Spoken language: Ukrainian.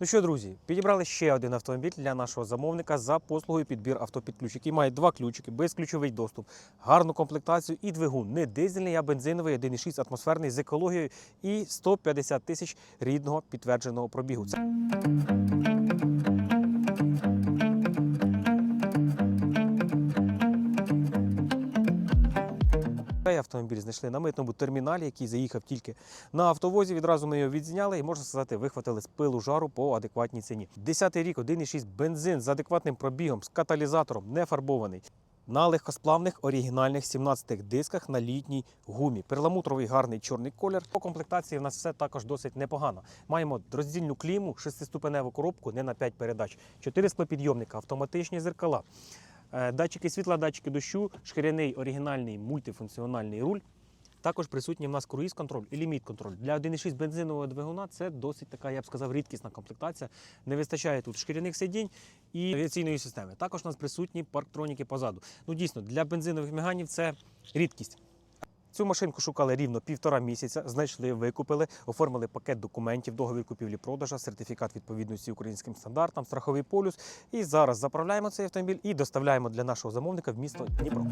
Ну що, друзі, підібрали ще один автомобіль для нашого замовника за послугою підбір авто під який має два ключики, безключовий доступ, гарну комплектацію і двигун. Не дизельний, а бензиновий 1,6 атмосферний з екологією і 150 тисяч рідного підтвердженого пробігу. Це Цей автомобіль знайшли на митному терміналі, який заїхав тільки на автовозі. Відразу ми його відзняли і можна сказати, вихватили з пилу жару по адекватній ціні. Десятий рік, 1,6 бензин з адекватним пробігом, з каталізатором, не фарбований. На легкосплавних оригінальних 17 дисках на літній гумі. Перламутровий гарний чорний колір. По комплектації в нас все також досить непогано. Маємо роздільну кліму, шестиступеневу коробку, не на 5 передач, 4 склопідйомника, автоматичні зеркала. Е, Датчики світла, датчики дощу, шкіряний оригінальний мультифункціональний руль. Також присутній в нас круїз-контроль і ліміт-контроль. Для 1,6 бензинового двигуна це досить така, я б сказав, рідкісна комплектація. Не вистачає тут шкіряних сидінь і авіаційної системи. Також у нас присутні парктроніки позаду. Ну дійсно, для бензинових міганів це рідкість. Цю машинку шукали рівно півтора місяця, знайшли, викупили, оформили пакет документів, договір купівлі-продажа, сертифікат відповідності українським стандартам, страховий полюс. І зараз заправляємо цей автомобіль і доставляємо для нашого замовника в місто Дніпро.